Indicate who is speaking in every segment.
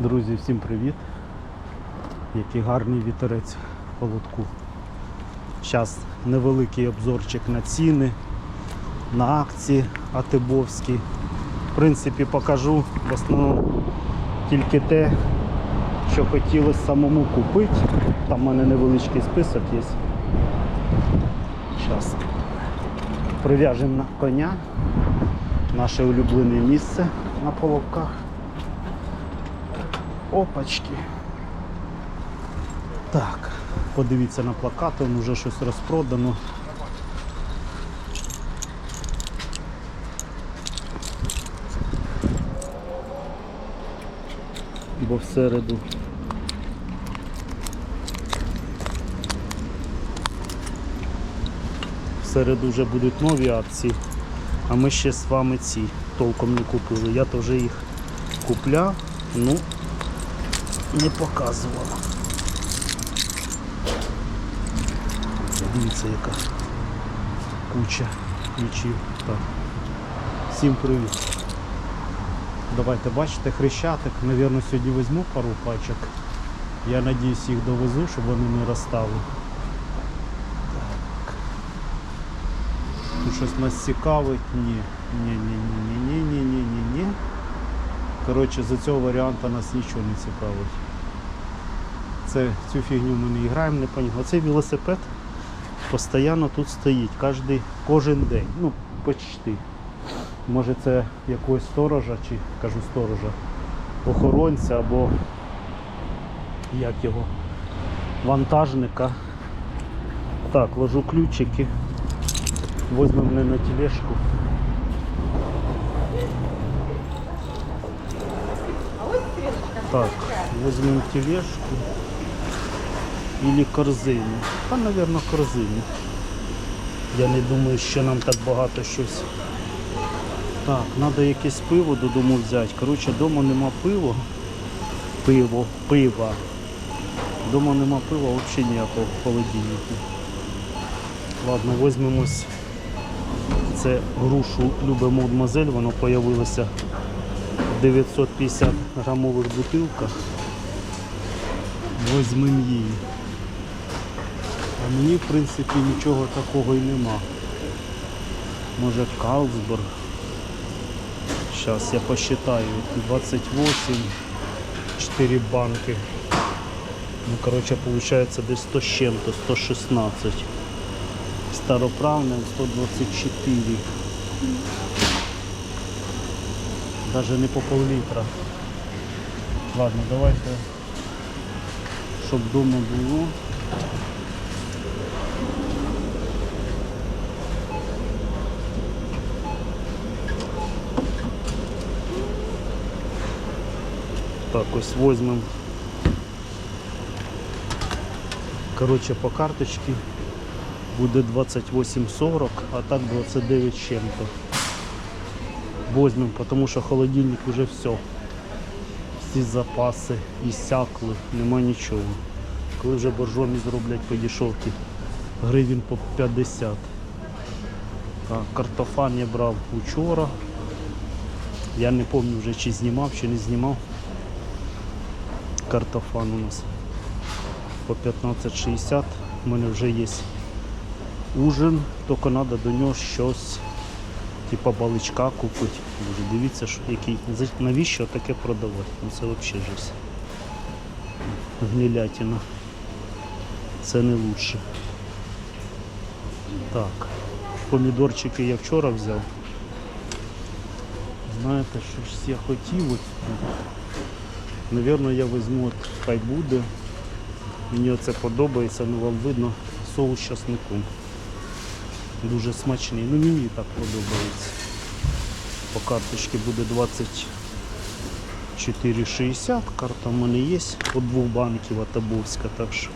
Speaker 1: Друзі, всім привіт! Який гарний вітерець в холодку. Зараз невеликий обзорчик на ціни, на акції Атибовські. В принципі, покажу в основному тільки те, що хотілося самому купити. Там в мене невеличкий список є. Зараз прив'яжемо коня. Наше улюблене місце на половках. Опачки. Так, подивіться на плакати, він вже щось розпродано. Бо в середу. В середу вже будуть нові акції, а ми ще з вами ці толком не купили. Я то вже їх купляв, ну не показувала. Дивіться, яка куча ключів. Так. Всім привіт. Давайте бачите, хрещатик. Навірно, сьогодні візьму пару пачок. Я надіюсь їх довезу, щоб вони не розстали. Так. Тут щось нас цікавить. Ні. Ні, ні, ні, ні, ні, ні, ні, ні. Коротше, за цього варіанта нас нічого не цікавить. Це цю фігню ми не граємо, не поняв. Оцей велосипед постійно тут стоїть, кожний, кожен день. Ну, почти. Може це якогось сторожа, чи кажу сторожа, охоронця або як його, вантажника. Так, ложу ключики. Возьмемо мене на тележку. Так, возьмем тележку или корзину. Та, наверное, корзину. Я не думаю, що нам так багато щось. Так, треба якесь пиво додому взяти. Коротше, вдома нема пива. Пиво, пива. Дома нема пива взагалі ніякого в холодильнику. Ладно, візьмемось. Це грушу любимо мадмазель, воно з'явилося в 950 грамових бутилках. Возьмем її. А мені в принципі нічого такого і нема. Може Калсберг. Зараз я посчитаю. 28, 4 банки. Ну, короче, получается десь 100 з чим-то, 116. Староправне 124. Даже не по пол-літра. Ладно, давайте, щоб вдома було. Так, ось візьмемо. Коротше, по карточці буде 28,40, а так 29 чим-то. Возьмем, тому що холодильник вже все. Всі запаси іссякли, нема нічого. Коли вже боржомі зроблять по дешевці, гривень по 50. Так, картофан я брав вчора. Я не пам'ятаю вже чи знімав, чи не знімав. Картофан у нас по 15,60. У мене вже є ужин, тільки треба до нього щось типа баличка купити. Дивіться, що, який, навіщо таке продавати? Ну це взагалі жесть. Гнилятина. Це не лучше. Так. Помідорчики я вчора взяв. Знаєте, що ж я хотів? От, Навірно, я візьму, от, хай буде. Мені оце подобається, ну вам видно, соус з часником. Дуже смачний. Ну мені так подобається. По карточці буде 24,60. Карта в мене є. От двох банків Атабовська, так що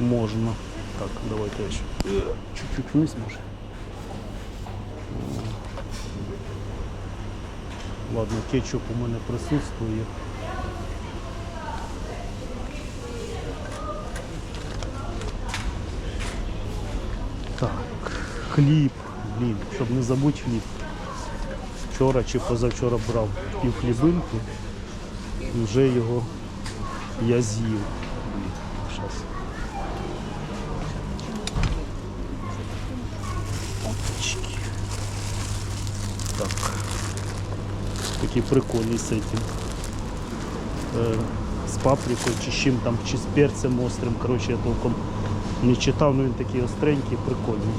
Speaker 1: можна. Так, давайте ще чуть-чуть вниз може. Ладно, кетчуп у мене присутствує. Так, хліб, блін, щоб не забути хліб. Вчора чи позавчора брав пів хлібинки. вже його я з'їв. Щас. Так. Такий прикольний з этим. Е, з паприкою чи з чим там, чи з перцем острим. Коротше, я толком не читав, але він такий остренький, прикольний.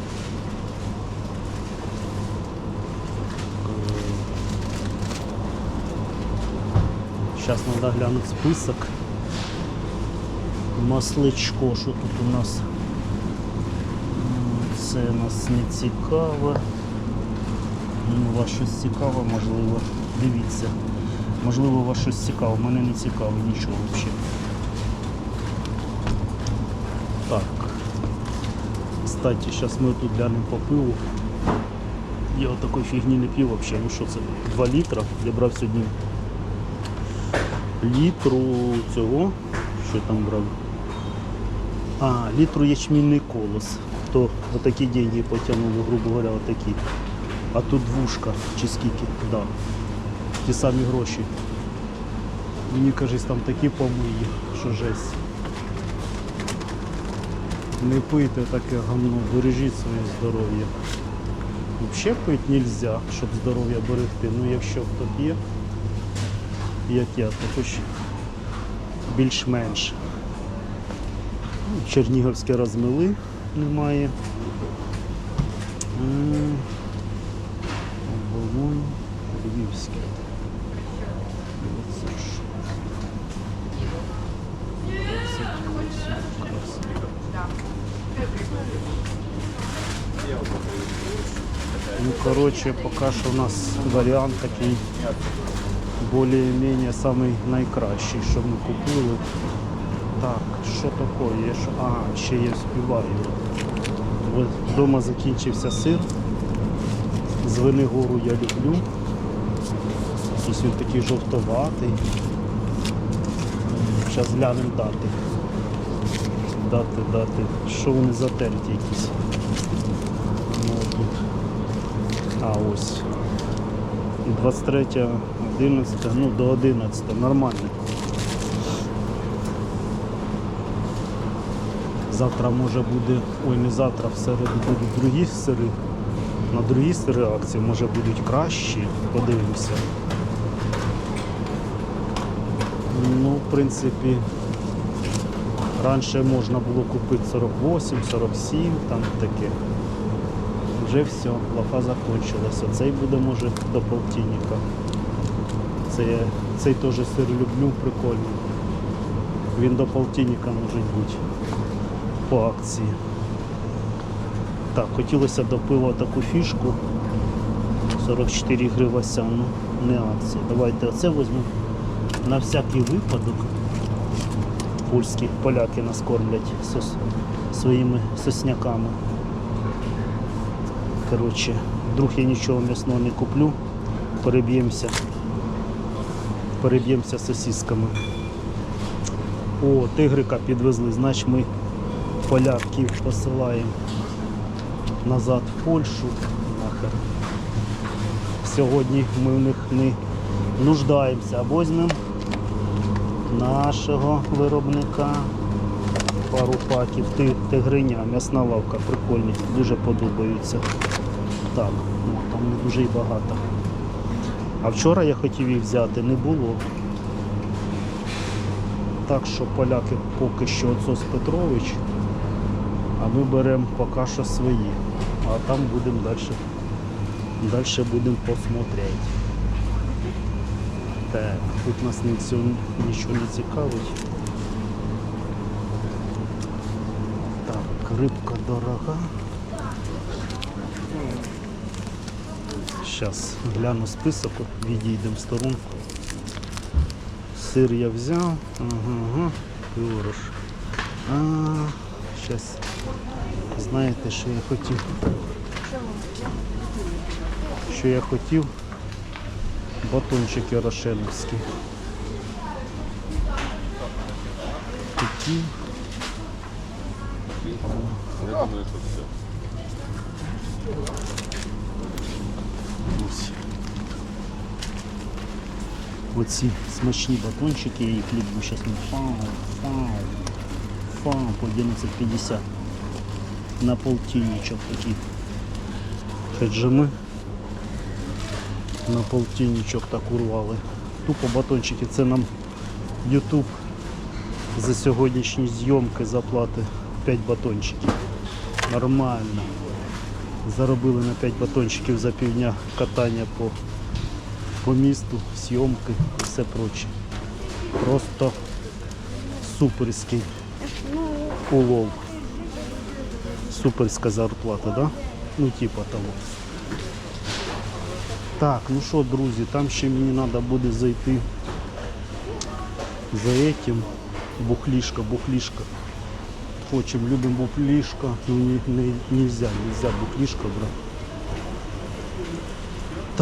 Speaker 1: Зараз треба глянути список. Масличко, що тут у нас? Це нас не цікаво. Ну, вас щось цікаве, можливо. Дивіться. Можливо, вас щось цікаве. Мене не цікаво нічого взагалі. Так. Кстати, зараз ми тут глянемо по пиву. Я от такої фігні не п'ю взагалі. Ну що це? 2 літра. Я брав сьогодні літру цього. Я там брав? А, літру ячмінний колос. То отакі деньги потягнули, грубо говоря, отакі. А тут двушка чи да. Ті самі гроші. Мені кажись, там такі помиї, що жесть. Не пийте таке гамно, бережіть своє здоров'я. Взагалі пити не можна, щоб здоров'я берегти. Ну якщо хто п'є, як я, то хоч більш-менш. Ну, Чернігівське розмили немає. Короче, пока що у нас варіант такий більш-менш самий найкращий, що ми купили. Так, що таке? Є А, ще я співаю. Ось Вдома закінчився сир. З Венегору я люблю. Якийсь він такий жовтоватий. Зараз глянемо дати. Дати, дати. Що вони затерті якісь. А ось. 23, 11, ну до 11, нормально. Завтра може буде, ой, не завтра, в середу будуть другі сири. На другі сири акції може будуть кращі, подивимося. Ну, в принципі, раніше можна було купити 48, 47, там таке. Вже все, лафа закончилася. Цей буде може до полтинника. Це, цей теж сир люблю, прикольний. Він до полтинника може бути по акції. Так, хотілося до пива таку фішку. 44 гривася, ну не акція. Давайте оце візьмемо на всякий випадок. Польські поляки нас кормлять своїми сосняками. Коротше, вдруг я нічого м'ясного не куплю, переб'ємося. Переб'ємося сосісками. О, тигрика підвезли, значить ми поляків посилаємо назад в Польщу. Нахер. Сьогодні ми в них не нуждаємося, а візьмемо нашого виробника. Пару паків тигриня, м'ясна лавка, прикольні, дуже подобаються. Так, ну, там не дуже й багато. А вчора я хотів їх взяти, не було. Так що поляки поки що отсос Петрович, а ми беремо поки що свої. А там будемо далі. Далі будемо посмотреть. Так, тут нас нічого не цікавить. Так, рибка дорога. Зараз гляну список, відійдемо в сторонку. Сир я взяв. Ага, ага. Творож. А, зараз. Знаєте, що я хотів? Що я хотів? Батончики рошеновські. Хотів.
Speaker 2: Я думаю, що все.
Speaker 1: Ось. Оці смачні батончики, я їх люблю. Зараз ми фау, фау, фау по 11,50 на полтинничок такий. Отже на полтинничок так урвали. Тупо батончики. Це нам YouTube за сьогоднішні зйомки заплати 5 батончиків. Нормально. Заробили на 5 батончиків за півдня катання по, по місту, зйомки і все проче. Просто суперський улов. Суперська зарплата, да? Ну типа того. Так, ну що, друзі, там ще мені треба буде зайти за этим. Бухлішка, бухлішка. Хочем, любим бухлішка. Ну не, не, нельзя, нельзя бухлішка брати.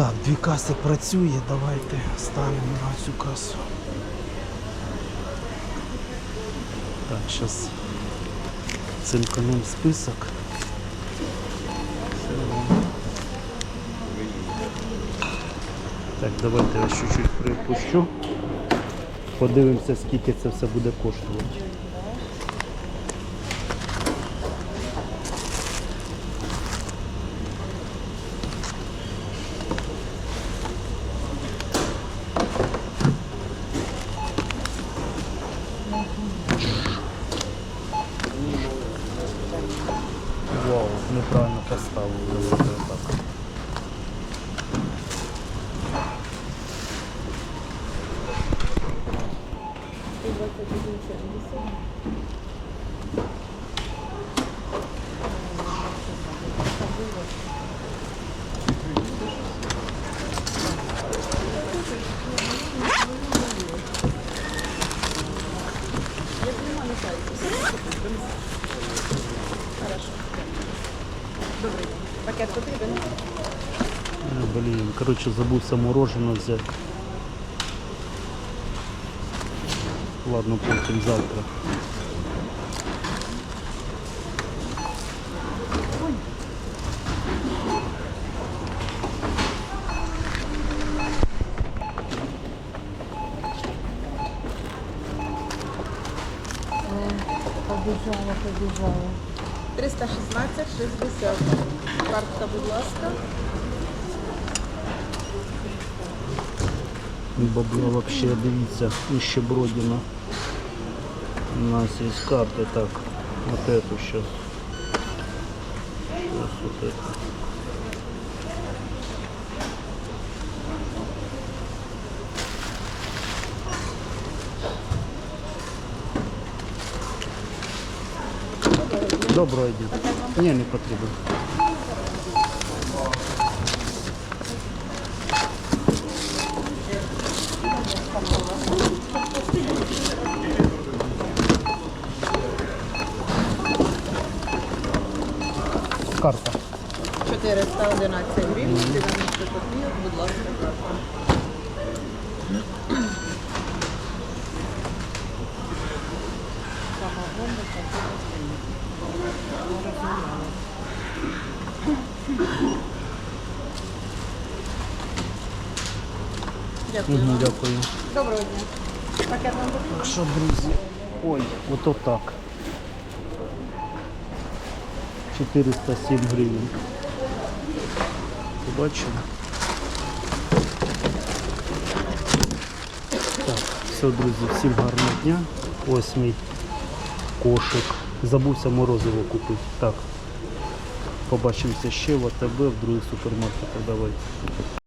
Speaker 1: Так, дві каси працює, давайте ставимо на цю касу. Так, зараз цинканем список. Так, давайте я чуть-чуть припущу. Подивимося, скільки це все буде коштувати.
Speaker 3: Allah. потрібен?
Speaker 1: Е, Блін, коротше, забувся мороженое взяти. Ладно, потім завтра.
Speaker 4: Побіжала, побіжала.
Speaker 3: 316, 60. Картка, будь ласка.
Speaker 1: Бабла вообще, дивіться, нищебродина. У нас є карти, так. Вот эту сейчас. Сейчас вот эту. Доброго дня. Ні, не потрібно. Карта.
Speaker 3: 411 гривень, 90 копійок, будь ласка, картка. Дякую.
Speaker 1: Угу, дякую.
Speaker 3: Доброго дня. Пакет вам потрібен?
Speaker 1: Так що, друзі, ой, ото так. 407 гривень. Побачили? Так, все, друзі, всім гарного дня. Ось мій кошик. Забувся морозиво купити. Так. Побачимося ще в АТБ, в других супермаркетах. Давай.